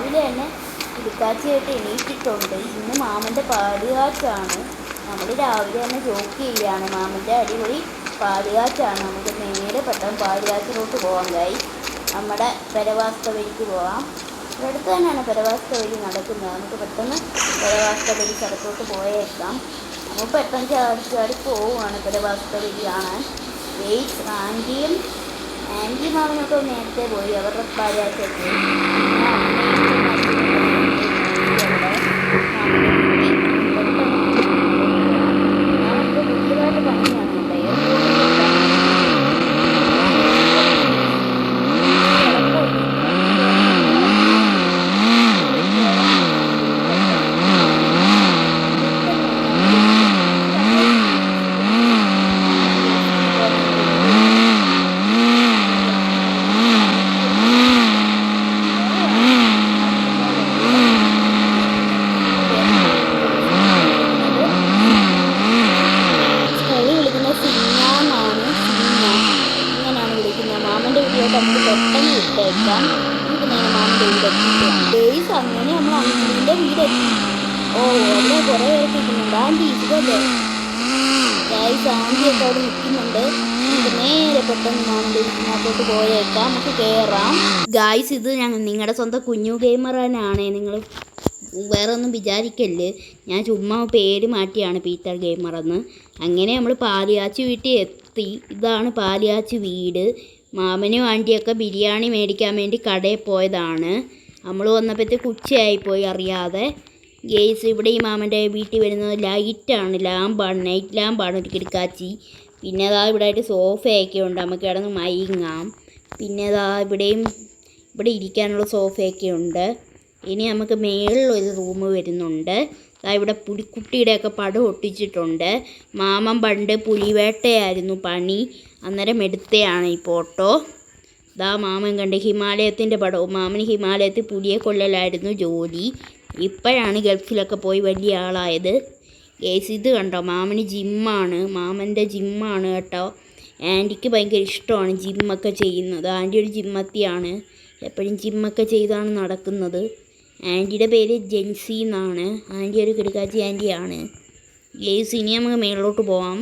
രാവിലെ തന്നെ കിടക്കാച്ചയായിട്ട് എണീറ്റിട്ടുണ്ട്. ഇന്ന് മാമന്റെ പാലുകാച്ചാണ്. നമ്മൾ രാവിലെ തന്നെ ജോക്ക് ചെയ്യാണ്. മാമന്റെ അടിപൊളി പാലുകാച്ചാണ്. നമുക്ക് നേരെ പെട്ടെന്ന് പാലുകാച്ചിലോട്ട് പോകാൻ കായി നമ്മുടെ പരവാസ്തവരിക്ക് പോകാം ഇവിടെ അടുത്ത് തന്നെയാണ് പരവാസ്തവരി നടക്കുന്നത്. നമുക്ക് പെട്ടെന്ന് പരവാസ്തവരി സ്ഥലത്തോട്ട് പോയേക്കാം. നമുക്ക് പെട്ടെന്ന് ചാടി ചാടി പോവുകയാണ് പരവാസ്തവരി കാണാൻ. വെയിറ്റ് ആന്റിയും ആന്റി മാമനൊക്കെ നേരത്തെ പോയി. അവരുടെ പാലുകാച്ചൊക്കെ സ്കൂളിൽ വിളിക്കുന്ന സിഞ്ഞാന്നാണ് സിഞ്ഞ ഇങ്ങനെയാണ് വിളിക്കുന്നത് മാമന്റെ വീട്ടിലോട്ട് നമുക്ക് പെട്ടെന്ന് വിട്ടേക്കാം നമുക്ക് നേരെ മാമന്റെ വീട് എത്തിക്കാം ഡേയ്സ് അങ്ങനെ നമ്മൾ അങ്കിളിന്റെ വീട് ഓ അവിടെ കുറേ പേരൊക്കെ ഇരിക്കുന്നുണ്ട് ആന്റി ഇതുപോലെ ഗൈസ് ആന്റിയൊക്കെ അവിടെ നിൽക്കുന്നുണ്ട്. നേരെ പെട്ടെന്ന് വീട്ടിനകത്തോട്ട് പോയേക്കാം. നമുക്ക് കയറാം ഗായ്സ് ഇത് ഞങ്ങൾ നിങ്ങളുടെ സ്വന്തം കുഞ്ഞു ഗെയിമറാനാണ്. നിങ്ങൾ വേറെ ഒന്നും വിചാരിക്കല്ല്? ഞാൻ ചുമ്മാ പേര് മാറ്റിയാണ് പീറ്റർ ഗെയിമർ എന്ന് അങ്ങനെ നമ്മൾ പാലിയാച്ചി വീട്ടിൽ എത്തി. ഇതാണ് പാലിയാച്ചി വീട്. മാമനും ആന്റിയൊക്കെ ബിരിയാണി മേടിക്കാൻ വേണ്ടി കടയിൽ പോയതാണ്. നമ്മൾ വന്നപ്പോഴത്തേക്ക് ഉച്ചയായിപ്പോയി അറിയാതെ. ഗേസ് ഇവിടെ ഈ മാമന്റെ വീട്ടിൽ വരുന്നത് ലൈറ്റാണ് ലാമ്പാണ് നൈറ്റ് ലാമ്പാണ് ഒരു കിടക്കാച്ചി പിന്നെ അതാ ഇവിടെ ആയിട്ട് സോഫയൊക്കെ ഉണ്ട് നമുക്ക് കിടന്ന് മയങ്ങാം. പിന്നെ അതാ ഇവിടെയും ഇവിടെ ഇരിക്കാനുള്ള സോഫയൊക്കെ ഉണ്ട്. ഇനി നമുക്ക് മേളിലൊരു റൂം വരുന്നുണ്ട്. അതാ ഇവിടെ പുലിക്കുട്ടിയുടെയൊക്കെ പടം ഒട്ടിച്ചിട്ടുണ്ട്. മാമൻ പണ്ട് പുലിവേട്ടയായിരുന്നു പണി. അന്നേരം എടുത്തയാണ് ഈ ഫോട്ടോ. ദാ മാമൻ കണ്ട് ഹിമാലയത്തിന്റെ പടവും മാമന് ഹിമാലയത്തിൽ പുലിയെ കൊല്ലലായിരുന്നു ജോലി. ഇപ്പോഴാണ് ഗൾഫിലൊക്കെ പോയി വലിയ ആളായത്. കേസ് ഇത് കണ്ടോ? മാമന് ജിമ്മാണ്. മാമന്റെ ജിമ്മാണ് കേട്ടോ. ആന്റിക്ക് ഭയങ്കര ഇഷ്ടമാണ് ജിമ്മൊക്കെ ചെയ്യുന്നത്. ആന്റി ഒരു ജിമ്മത്തിയാണ്. എപ്പോഴും ജിമ്മൊക്കെ ചെയ്താണ് നടക്കുന്നത്. ആന്റിയുടെ പേര് ജെൻസി എന്നാണ്. ആന്റി ഒരു കിടക്കാച്ചി ആന്റിയാണ്. ഗേസ് ഇനി നമുക്ക് മേളിലോട്ട് പോവാം.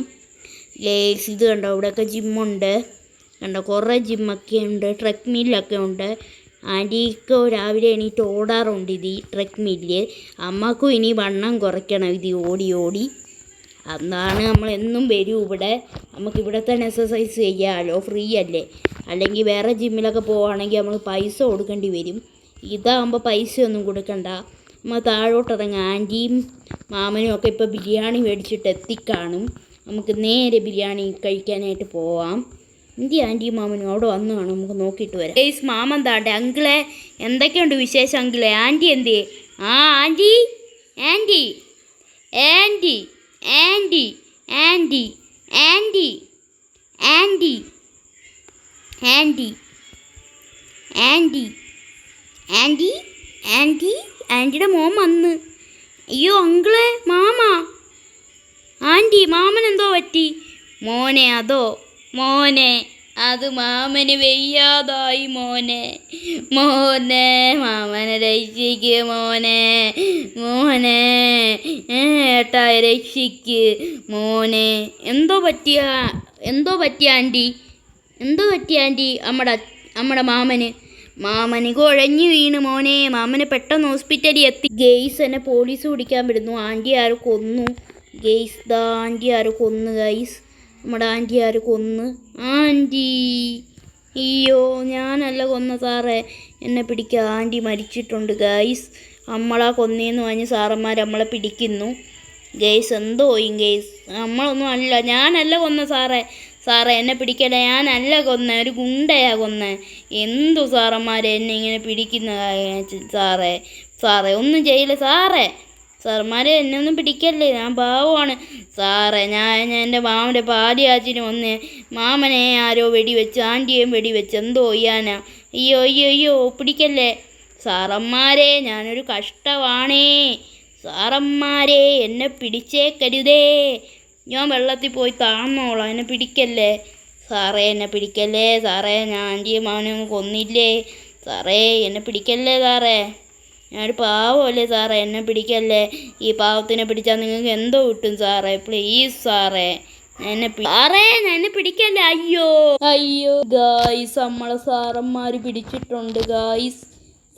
ഗേസ് ഇത് കണ്ടോ? ഇവിടെയൊക്കെ ജിമ്മുണ്ട്. കണ്ടോ കുറേ ജിമ്മൊക്കെ ഉണ്ട് ട്രക്ക് മില്ലൊക്കെ ഉണ്ട് ആന്റിക്ക് രാവിലെ എണീറ്റ് ഓടാറുണ്ട് ഇത് ഈ ട്രക്ക് മില്ല് അമ്മക്കും ഇനി വണ്ണം കുറയ്ക്കണം ഇത് ഓടി ഓടി. അതാണ് നമ്മൾ എന്നും വരും ഇവിടെ. നമുക്ക് ഇവിടെ തന്നെ എക്സസൈസ് ചെയ്യാമല്ലോ ഫ്രീ അല്ലേ? അല്ലെങ്കിൽ വേറെ ജിമ്മിലൊക്കെ പോവുകയാണെങ്കിൽ നമ്മൾ പൈസ കൊടുക്കേണ്ടി വരും. ഇതാകുമ്പോൾ പൈസയൊന്നും കൊടുക്കണ്ട. നമ്മൾ താഴോട്ട് ആന്റിയും മാമനും ഒക്കെ ഇപ്പോൾ ബിരിയാണി മേടിച്ചിട്ട് എത്തിക്കാണും. നമുക്ക് നേരെ ബിരിയാണി കഴിക്കാനായിട്ട് പോവാം. എന്തി ആന്റി മാമനും അവിടെ വന്നു കാണും നമുക്ക് നോക്കിയിട്ട് വരാം ഏയ്സ് മാമൻ താണ്ടെ അങ്കിളെ എന്തൊക്കെയുണ്ട് വിശേഷം അങ്കിളെ ആന്റി എന്തിയേ ആ aunty aunty aunty aunty aunty aunty aunty aunty aunty aunty aunty ആന്റിയുടെ മോൻ വന്ന് അയ്യോ അങ്കിളെ മാമ ആന്റി എന്തോ പറ്റി മോനെ അതോ മോനെ അത് മാമന് വെയ്യാതായി മോനെ. മോനെ മാമനെ രക്ഷിക്ക് മോനെ. മോനെ ഏട്ടായ രക്ഷിക്ക് മോനെ. എന്തോ പറ്റിയ എന്തോ പറ്റിയ ആന്റി? എന്തോ പറ്റിയ ആന്റി നമ്മുടെ നമ്മുടെ മാമന്? മാമന് കുഴഞ്ഞു വീണ് മോനെ. മാമനെ പെട്ടെന്ന് ഹോസ്പിറ്റലിൽ എത്തി. ഗെയ്സ് എന്നെ പോലീസ് പിടിക്കാൻ വിടുന്നു. ആന്റി ആരോ കൊന്നു. ഗെയ്സ് ദാ ആന്റി ആരോ കൊന്നു ഗൈസ്. നമ്മുടെ ആന്റി ആര് കൊന്ന്? ആന്റി! അയ്യോ ഞാനല്ല കൊന്ന സാറേ. എന്നെ പിടിക്കുക ആന്റി മരിച്ചിട്ടുണ്ട് ഗൈസ്. നമ്മളാ കൊന്നേന്ന് പറഞ്ഞ് സാറന്മാർ നമ്മളെ പിടിക്കുന്നു. ഗൈസ് എന്തോ ഈ ഗൈസ്? നമ്മളൊന്നും അല്ല. ഞാനല്ല കൊന്ന സാറേ. സാറേ എന്നെ പിടിക്കല ഞാനല്ല കൊന്ന. ഒരു ഗുണ്ടയാ കൊന്ന. എന്തോ സാറന്മാരെ എന്നെ ഇങ്ങനെ പിടിക്കുന്ന സാറേ? സാറേ ഒന്നും ചെയ്യില്ല. സാറേ സാറന്മാരെ എന്നെ ഒന്നും പിടിക്കല്ലേ? ഞാൻ പാവമാണ്. സാറേ ഞാൻ ഞാൻ എന്റെ മാമന്റെ പാലിയാച്ചിന് വന്ന് മാമനെ ആരോ വെടിവെച്ച് ആന്റിയെയും വെടിവെച്ച്. എന്തോ ചെയ്യാനാ? അയ്യോ അയ്യോ അയ്യോ പിടിക്കല്ലേ? സാറന്മാരെ ഞാനൊരു കഷ്ടമാണേ സാറന്മാരെ എന്നെ പിടിച്ചേക്കരുതേ. ഞാൻ വെള്ളത്തിൽ പോയി താന്നോളാം. എന്നെ പിടിക്കല്ലേ? സാറേ എന്നെ പിടിക്കല്ലേ? സാറേ ഞാൻ ആന്റിയും മാമനെ ഒന്നും കൊന്നില്ലേ? സാറേ എന്നെ പിടിക്കല്ലേ സാറേ? ഞാനൊരു പാവമല്ലേ സാറേ എന്നെ പിടിക്കല്ലേ? ഈ പാവത്തിനെ പിടിച്ചാൽ നിങ്ങൾക്ക് എന്തോ കിട്ടും സാറേ പ്ലീസ് സാറേ. എന്നെ സാറേ എന്നെ പിടിക്കല്ലേ? അയ്യോ. അയ്യോ ഗായ്സ് നമ്മളെ സാറന്മാര് പിടിച്ചിട്ടുണ്ട് ഗായ്സ്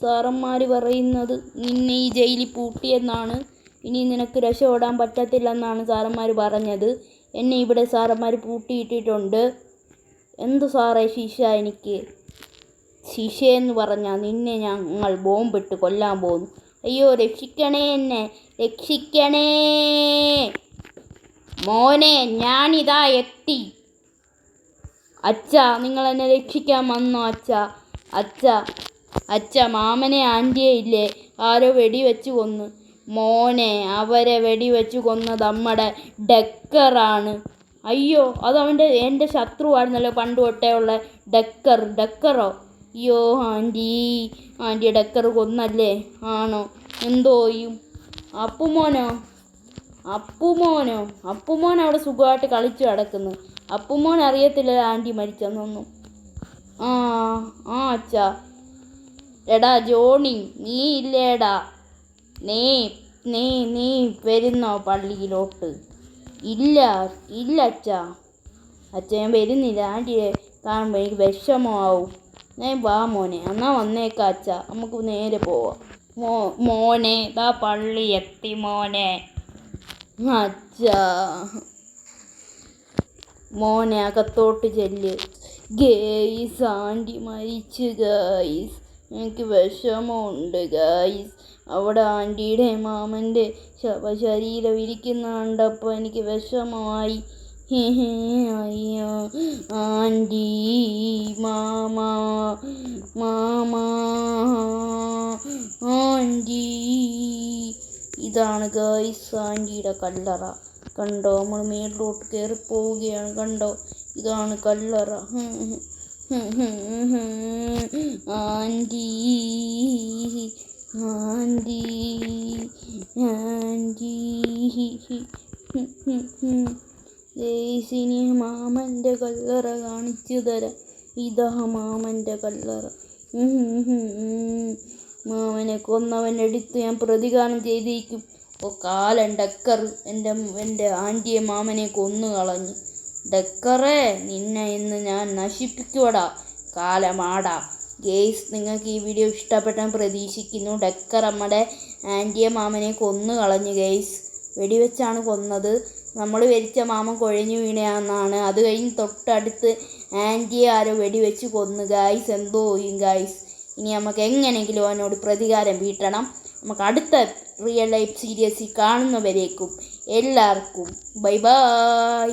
സാറന്മാര് പറയുന്നത് നിന്നെ ഈ ജയിലിൽ പൂട്ടിയെന്നാണ്. ഇനി നിനക്ക് രക്ഷപ്പെടാൻ പറ്റത്തില്ലെന്നാണ് സാറന്മാർ പറഞ്ഞത്. എന്നെ ഇവിടെ സാറന്മാർ പൂട്ടിയിട്ടിട്ടുണ്ട്. എന്ത് സാറേ ശിക്ഷ എനിക്ക്? ശിക്ഷയെന്ന് പറഞ്ഞാൽ നിന്നെ ഞങ്ങൾ ബോംബിട്ട് കൊല്ലാൻ പോകുന്നു അയ്യോ രക്ഷിക്കണേ എന്നെ രക്ഷിക്കണേ. മോനെ ഞാനിതാ എത്തി. അച്ഛ നിങ്ങൾ എന്നെ രക്ഷിക്കാൻ വന്നോ അച്ഛ. അച്ഛ അച്ഛ മാമനെ ആന്റിയെ ഇല്ലേ? ആരോ വെടിവെച്ച് കൊന്നു. മോനെ അവരെ വെടിവെച്ച് കൊന്നത് നമ്മുടെ ഡെക്കറാണ്. അയ്യോ അതവന്റെ എന്റെ ശത്രുവായിരുന്നല്ലോ പണ്ട് തൊട്ടേ ഉള്ള ഡെക്കർ ഡെക്കറോ? അയ്യോ ആന്റി ആന്റി ഡെക്കർ കൊന്നല്ലേ? ആണോ? എന്തോയും അപ്പുമോനോ? അപ്പുമോനോ? അപ്പുമോൻ അവിടെ സുഖമായിട്ട് കളിച്ചു കിടക്കുന്നു അപ്പുമോൻ അറിയത്തില്ല ആന്റി മരിച്ചെന്നൊന്നും. ആ ആ അച്ഛാ. എടാ ജോണി നീ ഇല്ലേടാ. നീ നീ നീ വരുന്നോ പള്ളിയിലോട്ട്? ഇല്ല ഇല്ല അച്ഛാ. അച്ഛൻ വരുന്നില്ല. ആന്റിയെ കാണുമ്പോൾ എനിക്ക് വിഷമമാവും. ഞാൻ വാ മോനെ. എന്നാ വന്നേക്കാ അച്ഛ. നമുക്ക് നേരെ പോവാം. മോ മോനെ ദാ പള്ളി എത്തി മോനെ. അച്ഛ. മോനെ അകത്തോട്ട് ചെല്ല്. ഗേയ്സ് ആന്റി മരിച്ചു ഗായ്സ്. എനിക്ക് വിഷമമുണ്ട് ഗായ്സ്. അവിടെ ആന്റിയുടെ മാമന്റെ ശവശരീരം ഇരിക്കുന്ന കണ്ടപ്പോൾ എനിക്ക് വിഷമമായി. അയ്യോ ആന്റി മാമ മാമ ആന്റി ഇതാണ് ഗൈസ് ആന്റിയുടെ കല്ലറ. കണ്ടോ നമ്മൾ മേളിലോട്ട് കയറി പോവുകയാണ്. കണ്ടോ ഇതാണ് കല്ലറ. ആന്റി ആന്റി ആന്റി ഇനി മാമന്റെ കല്ലറ കാണിച്ചു തരാം. ഇതാ മാമന്റെ കല്ലറ. മാമനെ കൊന്നവൻ കൊന്നവനെടുത്ത് ഞാൻ പ്രതികാരം ചെയ്തിരിക്കും ഓ കാലൻ ഡക്കർ എന്റെ എന്റെ ആന്റിയെ മാമനെ കൊന്നു കളഞ്ഞു ഡക്കറേ നിന്നെ ഇന്ന് ഞാൻ നശിപ്പിക്കുവടാ. കാലമാടാ. ഗെയ്സ് നിങ്ങൾക്ക് ഈ വീഡിയോ ഇഷ്ടപ്പെട്ടാൽ പ്രതീക്ഷിക്കുന്നു. ഡക്കർ നമ്മുടെ ആന്റിയെ മാമനെ കൊന്നു കളഞ്ഞു ഗെയ്സ്. വെടിവെച്ചാണ് കൊന്നത്. നമ്മൾ വരിച്ച മാമൻ കുഴഞ്ഞു വീണയാണെന്നാണ് അത് കഴിഞ്ഞ് തൊട്ടടുത്ത് ആന്റിയെ ആരോ വെടിവെച്ച് കൊന്നു. ഗായ്സ് എന്തോ ചെയ്യും ഗായ്സ് ഇനി നമുക്ക് എങ്ങനെയെങ്കിലും അവനോട് പ്രതികാരം വീട്ടണം. നമുക്ക് അടുത്ത റിയൽ ലൈഫ് സീരീസിൽ കാണുന്നവരേക്കും എല്ലാവർക്കും. Bye bye